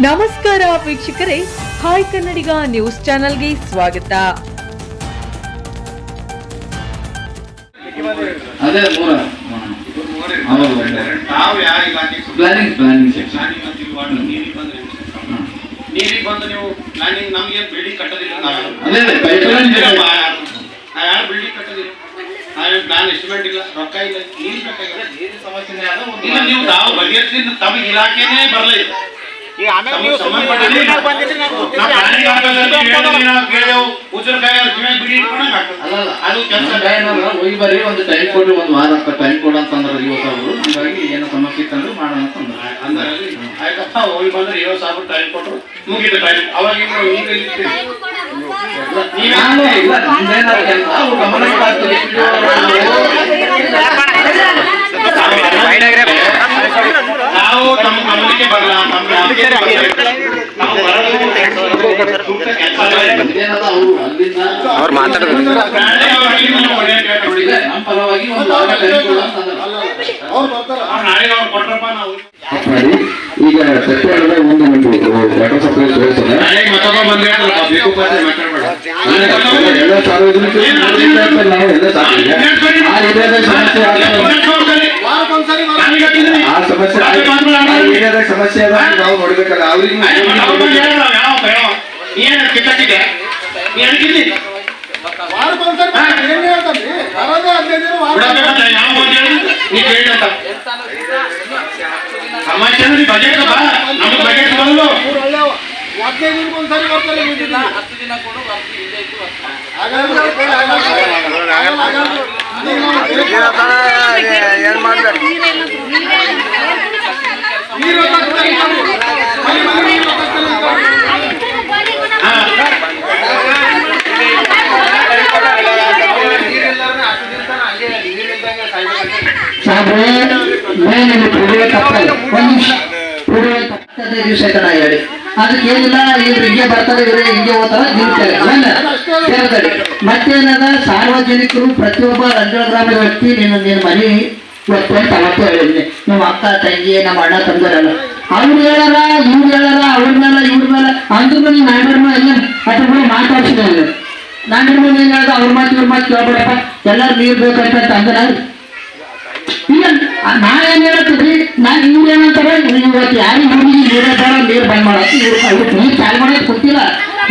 ನಮಸ್ಕಾರ ವೀಕ್ಷಕರೇ ಹಾಯ್ ಕನ್ನಡಿಗ ನ್ಯೂಸ್ ಚಾನೆಲ್ಗೆ ಸ್ವಾಗತ ಅದೇ ಮೂರ ಹೌದು ತಾವು ಯಾವ ಇಲಾಖೆ ಪ್ಲಾನಿಂಗ್ ಪ್ಲಾನಿಂಗ್ ಸೆಕ್ಷನ್ ಪ್ಲಾನಿಂಗ್ ಮತ್ತು ನೀರಿಗೆ ಬಂದು ನೀವು ಪ್ಲಾನಿಂಗ್ ನಮ್ಗೆ ಬಿಲ್ಡಿಂಗ್ ಕಟ್ಟೋದಿಲ್ಲ ನಾವು ಅದೇ ಅದೇ pipeline ಇದೆ. ನಾವು ಯಾರು ಬಿಲ್ಡಿಂಗ್ ಕಟ್ಟೋದಿಲ್ಲ ನಾವೇನು ಪ್ಲಾನ್ ಎಸ್ಟಿಮೇಟ್ ಇಲ್ಲ ರೊಕ್ಕ ಇಲ್ಲ ನೀರು ಬೇಕಾಗಿಲ್ಲ ಇಲ್ಲ ನೀವು ತಾವು ತಮಗೆ ಇಲಾಖೆನೇ ಬರಲಿಲ್ಲ ಆಮೇಲೆ ನೀವು ಸುಮ್ಮನೆ ಬಂದಿದ್ರೆ ನಾವು ನಾವು ಒಂದು ಟೈಮ್ ಕೊಡ್ರಿ ಒಂದು ವಾರ ಅಂತ ಟೈಮ್ ಕೊಡ ಅಂತಂದ್ರೆ ಇವತ್ತು ಅವರು ಹಂಗಾಗಿ ಏನೋ ಸಮಸ್ಯೆ ಇತ್ತಂದ್ರೆ ಮಾಡೋಣ ಅಂತಂದ್ರೆ ಅಂದ್ರೆ. ಆಯ್ತಪ್ಪ ಹೋಗಿ ಬಂದ್ರೆ ಏಳು ಸಾವಿರ ಟೈಮ್ ಕೊಟ್ರು ಮುಗಿದ ಟೈಮ್ ಅವಾಗ. ಇಲ್ಲ ಗಮನ ನಾವು ತಮ್ಮ ಗಮನಕ್ಕೆ ಬರಲ್ಲ. ತಮ್ಮ ಅವ್ರು ನಾವು ಈಗ ಸತ್ಯಾಗ್ರಹ ಒಂದು ಒಂದು. ಎಲ್ಲ ಆಗ್ತದೆ. ಆ ಸಮಸ್ಯೆ ಆ ಏರಿಯಾದ ಸಮಸ್ಯೆ ಅದ ನಾವು ನೋಡ್ಬೇಕಲ್ಲ ಅವ್ರಿಗೆ ಏನ ಕಿತ್ತಾಕಿದೆ ನೀ ಅನ್ಕಿದ್ದಿ ಬಿಡಬೇಕಂತ ಯಾವ ಬಂದು ಹೇಳಿದ್ದು? ನೀ ಕೇಳಿದಂತ ಸಮಸ್ಯೆ ಅಂದ್ರೆ ಬಜೆಟ್ ಬಾ ನಮ್ಗೆ ಬಜೆಟ್ ಬಂದು ಏನ್ ಮಾಡ್ತಾರೆ ಸಾಬ್ರೆ ಮೇಲಿನ ಪುಡುವೆ ತಪ್ಪಲ್ಲ ಒಂದು ನಿಮಿಷ ಪುಡುವೆ ತಪ್ಪದೆ ದಿವಸ ಆಯ್ತು ನಾ ಹೇಳಿ ಅದಕ್ಕೆ ಏನಿಲ್ಲ, ಇವ್ರು ಹಿಂಗೆ ಬರ್ತಾರೆ, ಇವ್ರೆ ಹಿಂಗೆ ಹೋಗ್ತಾರ ನಿಲ್ತಾರೆ ಕೇಳ್ತಾರೆ ಮತ್ತೇನದ, ಸಾರ್ವಜನಿಕರು ಪ್ರತಿಯೊಬ್ಬ ರಂಜನ ಗ್ರಾಮದ ವ್ಯಕ್ತಿ ನೀನು ನಿನ್ನ ಮನೆ ಇವತ್ತು ಅಂತ ಅವತ್ತೇ ಹೇಳಿದ್ನಿ. ನಮ್ಮ ಅಕ್ಕ, ತಂಗಿ, ನಮ್ಮ ಅಣ್ಣ ತಂದರಲ್ಲ. ಅವ್ರು ಹೇಳಾರ, ಇವ್ರು ಹೇಳಾರ, ಅವ್ರ ಮೇಲೆ, ಇವ್ರ ಮೇಲೆ. ಅಂದ್ರೂ ನೀವು ನಾಗರ ಮೇಲೆ ಅದ್ರ ಮೇಲೆ ಮಾತಾಡ್ಸಿದ ನಾನು ಏನ್ ಹೇಳ್ದ? ಅವ್ರ ಮಾತು, ಇವ್ರ ಮಾತು ಕೇಳ್ಬೇಡಪ್ಪ. ಎಲ್ಲರೂ ನೀರು ಬೇಕಂತ ಅಂದ್ರೆ ಇಲ್ಲ ನಾ ಏನ್ ಹೇಳ್ತಿದ್ರಿ? ನಾನ್ ಇವ್ರು ಏನಂತಾರ ಇವತ್ತು ಯಾರು ಊರಿಗೆ ನೀರೇ ಬೇಡ ನೀರು ಬಂದ್ ಮಾಡಕ್ಕೆ ಇವ್ರು ಅವ್ರು ನೀರು ಗೊತ್ತಿಲ್ಲ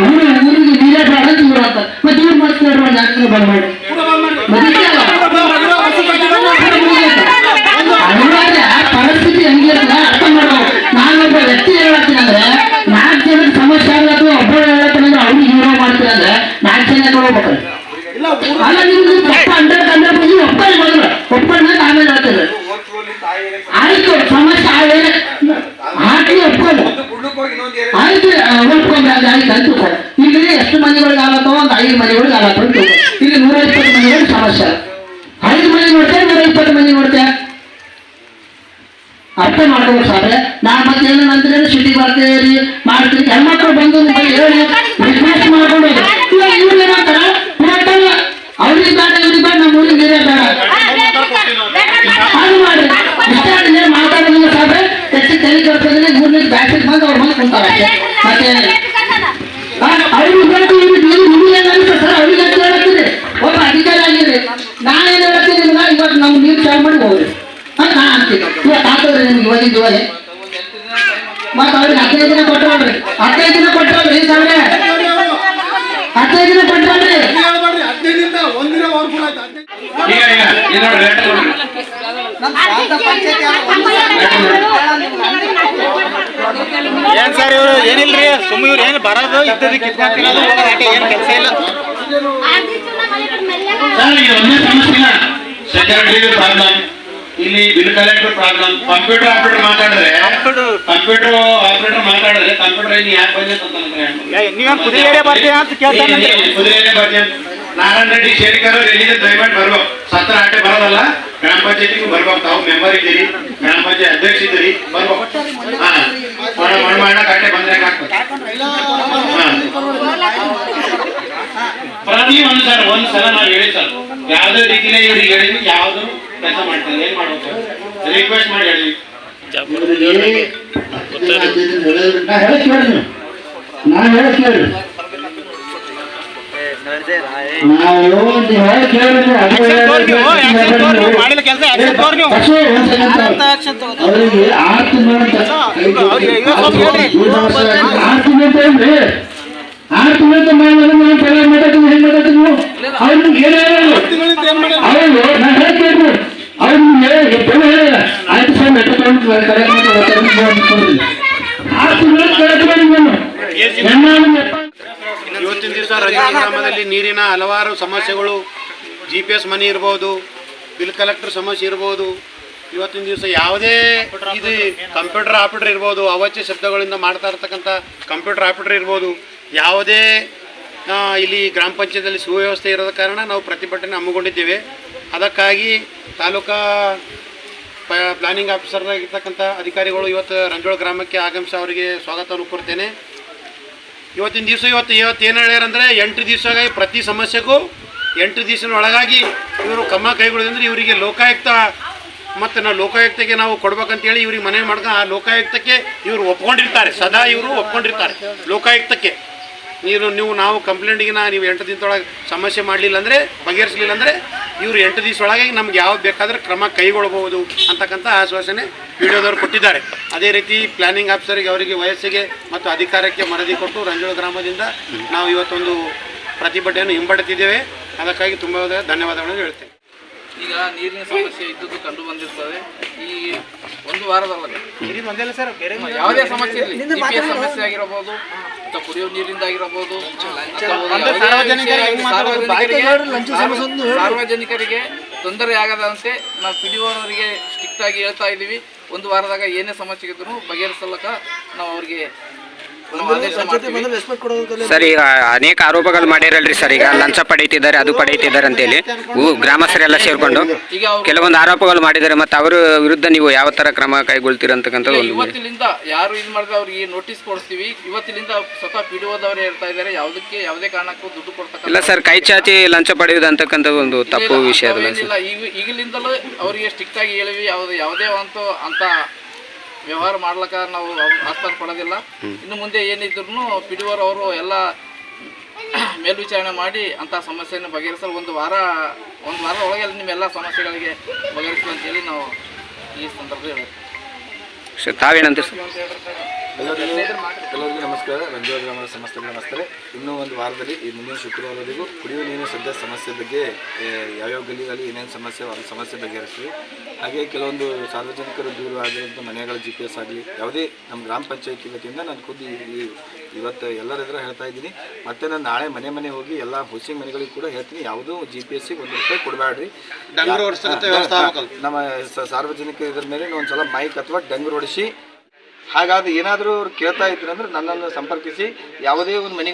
ಊರು ಊರಿಗೆ ನೀರೇ ಬೇಡ ಅಂತ ಇವ್ರು ಅಂತ ಮತ್ತೆ ಇವ್ರು ಮತ್ತೆ ಕೇಳ್ರಿ ಯಾಕೆ ಬಂದ್ ಮಾಡಿ. ಪರಿಸ್ಥಿತಿ ಹೆಂಗಿರಲ್ಲ, ಅರ್ಥ ಮಾಡ್ಬೇಕು ನಾನೊಬ್ಬ ವ್ಯಕ್ತಿ ಹೇಳತ್ತೀನಿ ಅಂದ್ರೆ, ನಾಲ್ಕು ಜನದ ಸಮಸ್ಯೆ ಆಗ್ಲತ್ತು ಒಬ್ಬರು ಹೇಳತ್ತೀನಿ ಅಂದ್ರೆ ಅವ್ರಿಗೆ ಇವ್ರು ಮಾಡ್ತೀನಿ ಅಂದ್ರೆ ನಾಲ್ಕು ಜನ ನೋಡ್ಬೇಕು. ಅಲ್ಲ, ನಿಮ್ದು ತಪ್ಪ ಹಂಡ್ರೆಡ್ ಪರ್ಸೆಂಟ್ ಬಂದ್ರೆ ಒಪ್ಪಂದ ಆಮೇಲೆ ಆಗ್ತದೆ ಆಯ್ತು, ಸಮಸ್ಯೆ ಆಗಿದೆ ಹಾಕಿ ಒಪ್ಕೊಂಡು ಆಯ್ತು ಒಪ್ಕೊಂಡು ಆಯ್ತು ಅಂತ ಸರ್ ಇಲ್ಲಿ ಎಷ್ಟು ಮನೆಗಳಿಗೆ ಆಗತ್ತೋ ಒಂದು ಐದು ಮನೆಗಳಿಗೆ ಆಗತ್ತೋ ಅಂತ ಇಲ್ಲಿ ನೂರ ಇಪ್ಪತ್ತು ಮನೆಗಳಿಗೆ ಸಮಸ್ಯೆ. ಐದು ಮನೆ ನೋಡ್ತೇವೆ ನೂರ ಇಪ್ಪತ್ತು ಮನೆ ನೋಡ್ತೇವೆ ಅರ್ಥ ಮಾಡ್ಕೋಬೇಕು ಸಾದ್ರೆ ನಾನ್ ಮತ್ತೆ ಏನು ನಂತರ ಸಿಟಿ ರೀ ಮಾಡ್ತೀನಿ. ಹೆಣ್ಮಕ್ಳು ಬಂದು ಹೇಳಿ ರಿಕ್ವೆಸ್ಟ್ ಮಾಡ್ಕೊಂಡು ಇವ್ರಿಗೆ ಬೇಡ ನೀರೇ ಮಾತಾಡೋದಿಲ್ಲ ಹೆಚ್ಚು ತಲೆ ಕೆಡ್ಸೋದ್ರೆ ಮೂರನೇ ಬ್ಯಾಸಿಗೆ ಬಂದು ಅವ್ರ. ಮನೆ ಕುಂತಾರ ಅಷ್ಟೇ ಮತ್ತೆ ಆ, ಅವ್ರಿಗೆ ಬೇಕು ಇವ್ರಿಗೆ ನೀವು ನಿಮ್ಗೆ ಏನ್ ಅನ್ಸುತ್ತೆ ಸರ್ ಅವ್ರಿಗೆ ಅಂತ ನೀರು ಮತ್ತೆ ಅವ್ರಿಗೆ ಹದಿನೈದು ದಿನ ಕೊಟ್ಟರಲ್ರಿ ಹದಿನೈದು ದಿನ ಕೊಟ್ಟವ್ರಿ ಹದಿನೈದು ದಿನ ಕೊಟ್ಟರಲ್ರಿ ಈಗ ಈಗ ಇದು ನೋಡಿ ಲೆಟರ್ ನೋಡಿ ಏನ್ ಸರ್ ಇವ್ರು? ಏನಿಲ್ರಿ? ಸುಮ್ಮ ಇವ್ರು ಏನ್ ಬರೋದು? ಇದ್ದದ ಕಿತ್ಕೊಂತಿರೋದು? ಏನ್ ಕೆಲಸ ಇಲ್ಲ? ಇಲ್ಲ ಸೆಕ್ಯೂರಿಟಿ ಪ್ರಾಬ್ಲಮ್ ಇಲ್ಲಿ bill collector problem. Computer operator ಮಾತಾಡಿದ್ರೆ ಕಂಪ್ಯೂಟರ್. ಆಪರೇಟರ್ ಮಾತಾಡಿದ್ರೆ ಕಂಪ್ಯೂಟರ್ ಇನ್ನು ಯಾಕೆ ನೀವೇನ್ ಕುದುರೆ ಬರ್ತೀರಾ ಅಂತ ಕೇಳ್ತಾನೆ ಬರ್ತೀನಿ ನಾರಾಯಣ ರೆಡ್ಡಿ ಶೇರಿಕರ್ ಎಲ್ಲಿದೆ? ದಯಮಾಡಿ ಸತ್ರ ಆಟೆ ಬರೋದಲ್ಲ? ಗ್ರಾಮ ಪಂಚಾಯತಿಗೂ ಬರ್ಬೇಕು. ತಾವು ಮೆಂಬರ್ ಇದ್ದೀರಿ. ಗ್ರಾಮ ಪಂಚಾಯತ್ ಅಧ್ಯಕ್ಷ ಇದ್ದೀರಿ. ಬರ್ಬೇಕು. ಹಾ. ಮಣ್ಣು ಮಾಡಕ್ ಆಟೆ ಬಂದ್ರೆ ಪ್ರತಿ ಒಂದು ಸರ್ ಒಂದ್ ಸಲ ನಾವು ಹೇಳಿ ಸರ್. ಯಾವ್ದೇ ರೀತಿಲೇ ಇವ್ರಿಗೆ ಹೇಳಿದ್ವಿ ಯಾವ್ದು ಕೆಲಸ ಮಾಡ್ತಾರೆ ಏನ್ ಮಾಡ್ಬೇಕು? ರಿಕ್ವೆಸ್ಟ್ ಮಾಡಿ ಹೇಳಿ. ನಾ ಹೇಳಕ್ ಕೇಳಿ ನಾ ಹೇಳಕ್ ಕೇಳಿ ತಿಂಗಳು ಅಂತ ಮಾಡಿದ್ರೆ ನಾವು ಪಗಾರ ಮಾತಾಡ್ತೀವಿ ಹೆಂಗ್ ಮಾತಾಡ್ತೀವಿ ನೀವು ಅವ್ರು ನಿಮ್ಗೆ ಏನ್ ಹೇಳಿಲ್ಲ ಅವರು ನಾ ಹೇಳಕ್ ಕೇಳ್ರಿ ಅವ್ರು ನಿಮ್ಗೆ ಬೆಲೆ ಹೇಳಿಲ್ಲ ಆಯ್ತು ಸರ್ ಮೆಟ್ರೋ ತಗೊಂಡು ಕರೆಕ್ಟ್ ಮಾಡಿ ಅನ್ಕೊಂಡಿಲ್ಲ ಆರು ತಿಂಗಳು ಕರೆಕ್ಟ್ ಮಾಡಿ ನಾನು ಹೆಣ್ಣಾಳು ಎಪ್ಪ ಇವತ್ತಿನ ದಿವಸ ರಂಜನ ಗ್ರಾಮದಲ್ಲಿ ನೀರಿನ ಹಲವಾರು ಸಮಸ್ಯೆಗಳು ಜಿ ಪಿ ಎಸ್ ಮನಿ ಇರ್ಬೋದು ಬಿಲ್ ಕಲೆಕ್ಟರ್ ಸಮಸ್ಯೆ ಇರ್ಬೋದು, ಇವತ್ತಿನ ದಿವಸ ಯಾವುದೇ ಇದು ಕಂಪ್ಯೂಟರ್ ಆಪರೇಟರ್ ಇರ್ಬೋದು, ಅವಚ್ಯ ಶಬ್ದಗಳಿಂದ ಮಾಡ್ತಾ ಇರ್ತಕ್ಕಂಥ ಕಂಪ್ಯೂಟರ್ ಆಪರೇಟರ್ ಇರ್ಬೋದು, ಯಾವುದೇ ಇಲ್ಲಿ ಗ್ರಾಮ ಪಂಚಾಯತಲ್ಲಿ ಸುವ್ಯವಸ್ಥೆ ಇರೋದ ಕಾರಣ ನಾವು ಪ್ರತಿಭಟನೆ ಹಮ್ಮಿಕೊಂಡಿದ್ದೇವೆ. ಅದಕ್ಕಾಗಿ ತಾಲೂಕಾ ಪ ಪ್ಲಾನಿಂಗ್ ಆಫೀಸರ್ನಾಗಿರ್ತಕ್ಕಂಥ ಅಧಿಕಾರಿಗಳು ಇವತ್ತು ರಂಜೋಳ ಗ್ರಾಮಕ್ಕೆ ಆಗಮಿಸಿ ಅವರಿಗೆ ಸ್ವಾಗತವನ್ನು ಕೋರ್ತೇನೆ ಇವತ್ತಿನ ದಿವಸ ಇವತ್ತು ಇವತ್ತು ಏನು ಹೇಳ್ಯಾರಂದ್ರೆ ಎಂಟು ದಿವಸಗಾಗಿ ಪ್ರತಿ ಸಮಸ್ಯೆಗೂ ಎಂಟು ದಿವಸದ ಒಳಗಾಗಿ ಇವರು ಕ್ರಮ ಕೈಗೊಳ್ಳೋದಂದ್ರೆ ಇವರಿಗೆ ಲೋಕಾಯುಕ್ತ ಮತ್ತು ನಾವು ಲೋಕಾಯುಕ್ತಕ್ಕೆ ನಾವು ಕೊಡ್ಬೇಕಂತೇಳಿ ಇವ್ರಿಗೆ ಮನವಿ ಮಾಡ್ಕೊಂಡು ಆ ಲೋಕಾಯುಕ್ತಕ್ಕೆ ಇವರು ಒಪ್ಕೊಂಡಿರ್ತಾರೆ, ಸದಾ ಇವರು ಒಪ್ಕೊಂಡಿರ್ತಾರೆ, ಲೋಕಾಯುಕ್ತಕ್ಕೆ. ನೀನು ನೀವು ನಾವು ಕಂಪ್ಲೇಂಟಿಗೆ ನೀವು ಎಂಟು ದಿನದೊಳಗೆ ಸಮಸ್ಯೆ ಮಾಡಲಿಲ್ಲ ಅಂದರೆ ಬಗೆಹರಿಸಲಿಲ್ಲ ಅಂದರೆ ಇವರು ಎಂಟು ದಿವಸೊಳಗೆ ನಮ್ಗೆ ಯಾವ್ದು ಬೇಕಾದ್ರೆ ಕ್ರಮ ಕೈಗೊಳ್ಳಬಹುದು ಅಂತಕ್ಕಂಥ ಆಶ್ವಾಸನೆ ವಿಡಿಯೋದವರು ಕೊಟ್ಟಿದ್ದಾರೆ. ಅದೇ ರೀತಿ ಪ್ಲಾನಿಂಗ್ ಆಫೀಸರಿಗೆ ಅವರಿಗೆ ವಯಸ್ಸಿಗೆ ಮತ್ತು ಅಧಿಕಾರಕ್ಕೆ ಮನವಿ ಕೊಟ್ಟು ರಂಜೋಳ ಗ್ರಾಮದಿಂದ ನಾವು ಇವತ್ತೊಂದು ಪ್ರತಿಭಟನೆಯನ್ನು ಹಿಂಪಡೆದಿದ್ದೇವೆ. ಅದಕ್ಕಾಗಿ ತುಂಬ ಧನ್ಯವಾದಗಳನ್ನು ಹೇಳ್ತೇನೆ. ಈಗ ನೀರಿನ ಸಮಸ್ಯೆ ಇದ್ದದ್ದು ಕಂಡು ಬಂದಿರ್ತದೆ. ಈ ಒಂದು ವಾರದೊಳಗೆ ಯಾವುದೇ ಸಮಸ್ಯೆ ಇರಲಿ. ಸಮಸ್ಯೆ ಆಗಿರಬಹುದು ಅಥವಾ ಕುಡಿಯುವ ನೀರಿಂದ ಆಗಿರಬಹುದು ಅಥವಾ ಒಂದು ಯಾವುದೇ ಸಾರ್ವಜನಿಕರಿಗೆ ತೊಂದರೆ ಆಗದಂತೆ ನಾವು ಪಿಡಿಒನವರಿಗೆ ಡಿ ಅವರಿಗೆ ಸ್ಟ್ರಿಕ್ಟ್ ಆಗಿ ಹೇಳ್ತಾ ಇದ್ದೀವಿ ಒಂದು ವಾರದಾಗ ಏನೇ ಸಮಸ್ಯೆ ಇದ್ರೂ ಬಗೆಹರಿಸಲಕ್ಕ ನಾವು ಅವ್ರಿಗೆ. ಸರ್ ಈಗ ಅನೇಕ ಆರೋಪಗಳು ಮಾಡಿರಲ್ರಿ ಸರ್ ಈಗ ಲಂಚ ಪಡೀತಿದ್ದಾರೆ ಅದು ಪಡೆಯುತ್ತಿದ್ದಾರೆ ಅಂತೇಳಿ. ಊ- ಗ್ರಾಮಸ್ಥರೆಲ್ಲ ಸೇರ್ಕೊಂಡು ಈಗ ಕೆಲವೊಂದು ಆರೋಪಗಳು ಮಾಡಿದ್ದಾರೆ ಮತ್ತು ಅವರ ವಿರುದ್ಧ ನೀವು ಯಾವ ತರ ಕ್ರಮ ಕೈಗೊಳ್ತೀರಂತಕ್ಕಂಥದ್ದು ಒಂದು ಇವತ್ತಿನಿಂದ ಯಾರು ಇದು ಮಾಡಿದ್ರೆ ಅವ್ರಿಗೆ ನೋಟಿಸ್ ಕೊಡ್ತೀವಿ ಇವತ್ತಿನಿಂದ ಸ್ವತಃ ಪಿ ಡಿ ಓದವ್ರು ಹೇಳ್ತಾ ಇದ್ದಾರೆ ಯಾವುದಕ್ಕೆ ಯಾವುದೇ ಕಾರಣಕ್ಕೂ ದುಡ್ಡು ಇಲ್ಲ ಸರ್ ಕೈ ಚಾಚಿ ಲಂಚ ಪಡೆಯುವುದು ಅಂತಕ್ಕಂಥದ್ದು ಒಂದು ತಪ್ಪು ಇಲ್ಲ, ವಿಷಯ ಈಗಲಿಂದಲೂ ಅವರಿಗೆ ಸ್ಟ್ರಿಕ್ಟ್ ಆಗಿ ಹೇಳಿವಿ ಯಾವ್ದು ಯಾವುದೇ ಅಂತ ಅಂತ ವ್ಯವಹಾರ ಮಾಡ್ಲಕ್ಕ ನಾವು ಆಸ್ಪದ ಕೊಡೋದಿಲ್ಲ. ಇನ್ನು ಮುಂದೆ ಏನಿದ್ರು ಪಿ ಡಿ ಅವರು ಎಲ್ಲ ಮೇಲ್ವಿಚಾರಣೆ ಮಾಡಿ ಅಂತ ಸಮಸ್ಯೆಯನ್ನು ಬಗೆಹರಿಸಲು ಒಂದು ವಾರ ಒಂದು ವಾರ ಒಳಗೆ ನಿಮ್ಮೆಲ್ಲ ಸಮಸ್ಯೆಗಳಿಗೆ ಬಗೆಹರಿಸಲು ಅಂತೇಳಿ ನಾವು ಈ ಸಂದರ್ಭದಲ್ಲಿ ಹೇಳ್ತೀವಿ ಸರ್ ತಾವೇನಂತೀರಿ ಸರ್? ಎಲ್ಲರಿಗೂ ಎಲ್ಲರಿಗೂ ನಮಸ್ಕಾರ. ರಂಜೋ ಗ್ರಾಮದ ಸಮಸ್ಯೆ ನಮಸ್ಕಾರ ಇನ್ನೂ ಒಂದು ವಾರದಲ್ಲಿ ಈ ಮುಂದಿನ ಶುಕ್ರವಾರವರೆಗೂ ಕುಡಿಯುವ ನೀರಿನ ಸದ್ಯ ಸಮಸ್ಯೆ ಬಗ್ಗೆ ಯಾವ್ಯಾವ ಗಲ್ಲಿಗಳಲ್ಲಿ ಏನೇನು ಸಮಸ್ಯೆ ಅದು ಸಮಸ್ಯೆ ಬಗೆಹರಿಸ್ತೀವಿ. ಹಾಗೆ ಕೆಲವೊಂದು ಸಾರ್ವಜನಿಕರು ದೂರ ಆಗಿರುವಂಥ ಮನೆಗಳ ಜಿ ಪಿ ಎಸ್ ಆಗಲಿ ಯಾವುದೇ ನಮ್ಮ ಗ್ರಾಮ ಪಂಚಾಯತಿ ವತಿಯಿಂದ ನಾನು ಖುದ್ದು ಈ- ಇವತ್ತು ಎಲ್ಲರ ಹತ್ರ ಹೇಳ್ತಾ ಇದ್ದೀನಿ. ಮತ್ತೆ ನಾನು ನಾಳೆ ಮನೆ ಮನೆ ಹೋಗಿ ಎಲ್ಲ ಹೌಸಿಂಗ್ ಮನೆಗಳಿಗೆ ಕೂಡ ಹೇಳ್ತೀನಿ. ಯಾವುದೂ ಜಿ ಪಿ ಎಸ್ಸಿಗೆ ಒಂದು ರೂಪಾಯಿ ಕೊಡಬೇಡ್ರಿ. ನಮ್ಮ ಸಾರ್ವಜನಿಕ ಇದ್ರ ಮೇಲೆ ಒಂದು ಸಲ ಮೈಕ್ ಅಥವಾ ಡಂಗರ್ ಹೊಡಿಸಿ ಹಾಗಾದ್ರೆ ಏನಾದರೂ ಅವ್ರು ಕೇಳ್ತಾ ಇದ್ರು ಅಂದ್ರೆ ನನ್ನನ್ನು ಸಂಪರ್ಕಿಸಿ ಯಾವುದೇ ಒಂದು ಮನೆಗಳು